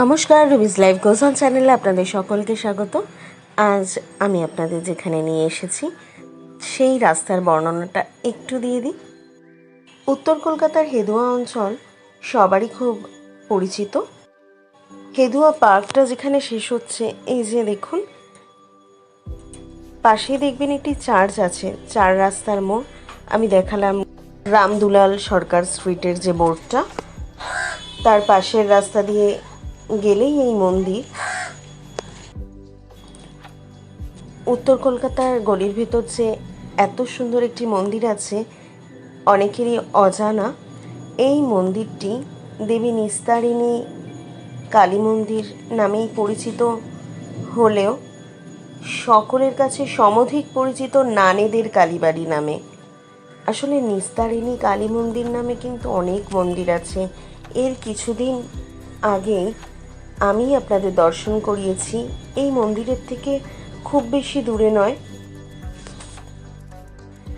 নমস্কার Ruby's live গোজন চ্যানেলে আপনাদের সকলকে স্বাগত। আজ আমি আপনাদের যেখানে নিয়ে এসেছি, সেই রাস্তার বর্ণনাটা একটু দিয়ে দিই। উত্তর কলকাতার হেদুয়া অঞ্চল সবারই খুব পরিচিত। হেদুয়া পার্কটা যেখানে শেষ হচ্ছে, এই যে দেখুন, পাশেই দেখবেন একটি চার্চ আছে, চার রাস্তার মোড়। আমি দেখালাম রামদুলাল সরকার স্ট্রিটের যে বোর্ডটা। তার পাশের রাস্তা দিয়ে গেলেই এই মন্দির। উত্তর কলকাতার গলির ভেতর যে এত সুন্দর একটি মন্দির আছে, অনেকেরই অজানা। এই মন্দিরটি দেবী নিস্তারিণী কালী মন্দির নামেই পরিচিত হলেও সকলের কাছে সমধিক পরিচিত নানেদের কালীবাড়ি নামে। আসলে নিস্তারিণী কালী মন্দির নামে কিন্তু অনেক মন্দির আছে। এর কিছুদিন আগে আমি আপনাদের দর্শন করিয়েছি। এই মন্দিরের থেকে খুব বেশি দূরে নয়।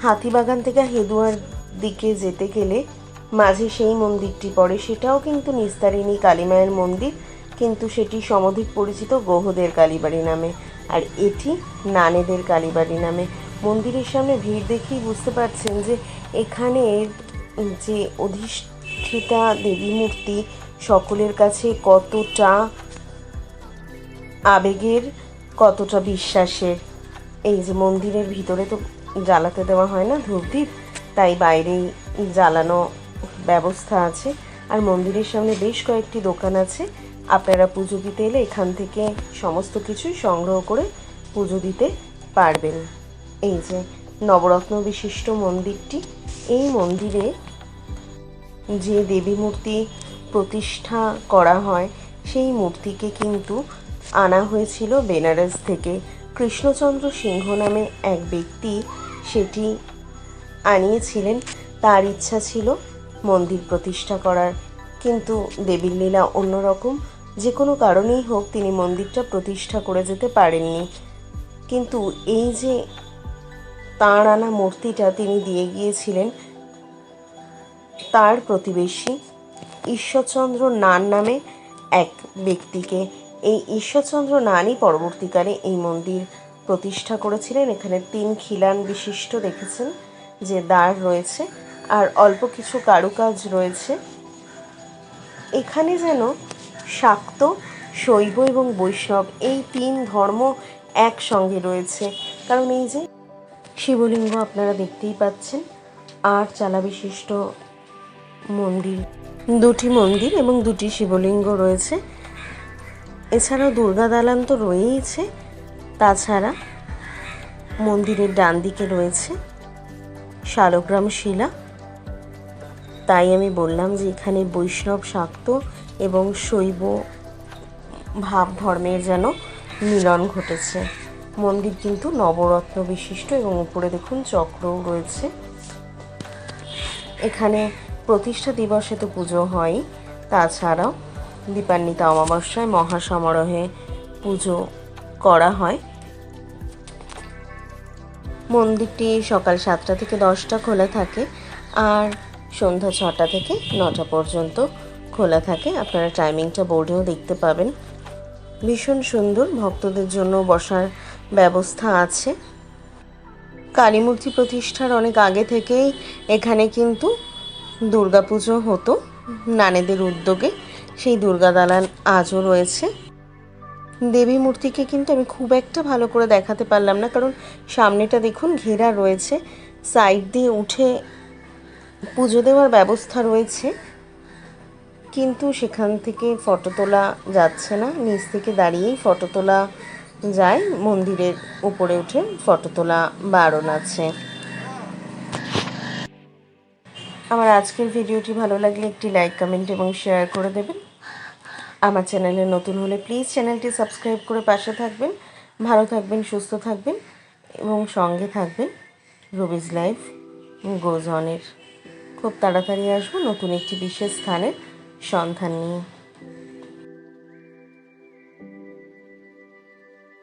হাতিবাগান থেকে হেদুয়ার দিকে যেতে গেলে মাঝে সেই মন্দিরটি পড়ে। সেটাও কিন্তু নিস্তারিণী কালীমায়ের মন্দির, কিন্তু সেটি সমধিক পরিচিত গোহদের কালীবাড়ি নামে আর এটি নানেদের কালীবাড়ি নামে। মন্দিরের সামনে ভিড় দেখেই বুঝতে পারছেন যে এখানে যে অধিষ্ঠিতা দেবী মূর্তি সকলের কাছে কতটা আবেগের, কতটা বিশ্বাসের। এই যে মন্দিরের ভিতরে তো জ্বালাতে দেওয়া হয় না ধূপদীপ তাই বাইরেই জ্বালানো ব্যবস্থা আছে। আর মন্দিরের সামনে বেশ কয়েকটি দোকান আছে। আপনারা পুজো দিতে এলে এখান থেকে সমস্ত কিছুই সংগ্রহ করে পুজো দিতে পারবেন। এই যে নবরত্ন বিশিষ্ট মন্দিরটি, এই মন্দিরে যে দেবী মূর্তি প্রতিষ্ঠা করা হয়, সেই মূর্তিকে কিন্তু আনা হয়েছিল বেনারস থেকে। কৃষ্ণচন্দ্র সিংহ নামে এক ব্যক্তি সেটি আনিয়েছিলেন। তার ইচ্ছা ছিল মন্দির প্রতিষ্ঠা করার। কিন্তু দেবীর লীলা অন্যরকম যে কোনো কারণেই হোক তিনি মন্দিরটা প্রতিষ্ঠা করে যেতে পারেননি। কিন্তু এই যে তাঁর আনা মূর্তিটা তিনি দিয়ে গিয়েছিলেন, তার প্রতিবেশী ঈশ্বরচন্দ্র নান নামে এক ব্যক্তিকে। এই ঈশ্বরচন্দ্র নানই পরবর্তীকালে এই মন্দির প্রতিষ্ঠা করেছিলেন। এখানে তিন খিলান বিশিষ্ট দেখেছেন যে দ্বার রয়েছে আর অল্প কিছু কারুকাজ রয়েছে। এখানে যেন শাক্ত, শৈব এবং বৈষ্ণব এই তিন ধর্ম একসঙ্গে রয়েছে। কারণ এই যে শিবলিঙ্গ আপনারা দেখতেই পাচ্ছেন, আর চালা বিশিষ্ট মন্দির, দুটি মন্দির এবং দুটি শিবলিঙ্গ রয়েছে। এছাড়াও দুর্গা দালান তো রয়েইছে। তাছাড়া মন্দিরের ডান দিকে রয়েছে শালগ্রাম শিলা। তাই আমি বললাম যে এখানে বৈষ্ণব শাক্ত এবং শৈব ভাব ধর্মের যেন মিলন ঘটেছে। মন্দির কিন্তু নবরত্ন বিশিষ্ট এবং উপরে দেখুন চক্রও রয়েছে। এখানে প্রতিষ্ঠা দিবসে তো পুজো হয়। তাছাড়াও দীপান্বিতা অমাবস্যায় মহাসমারোহে পুজো করা হয়। মন্দিরটি সকাল সাতটা থেকে দশটা খোলা থাকে আর সন্ধ্যা ছটা থেকে নটা পর্যন্ত খোলা থাকে। আপনারা টাইমিংটা বোর্ডেও দেখতে পাবেন। ভীষণ সুন্দর, ভক্তদের জন্য বসার ব্যবস্থা আছে। কালীমূর্তি প্রতিষ্ঠার অনেক আগে থেকেই এখানে কিন্তু দুর্গাপুজো হতো, নানেদের উদ্যোগে। সেই দুর্গা দালান আজও রয়েছে। দেবী মূর্তিকে কিন্তু আমি খুব একটা ভালো করে দেখাতে পারলাম না, কারণ সামনেটা দেখুন, ঘেরা রয়েছে। সাইড দিয়ে উঠে পুজো দেওয়ার ব্যবস্থা রয়েছে। কিন্তু সেখান থেকে ফটো তোলা যাচ্ছে না। নিচ থেকে দাঁড়িয়েই ফটো তোলা যায়। মন্দিরের উপরে উঠে ফটো তোলা বারণ আছে। আমার আজকের ভিডিওটি ভালো লাগলে একটি লাইক কমেন্ট এবং শেয়ার করে দেবেন। আমার চ্যানেলে নতুন হলে প্লিজ চ্যানেলটি সাবস্ক্রাইব করে পাশে থাকবেন, ভালো থাকবেন, সুস্থ থাকবেন এবং সঙ্গে থাকবেন। রুবিজ লাইফ গোজনের খুব তাড়াতাড়ি আসব নতুন একটি বিশেষ স্থানের সন্ধান নিয়ে।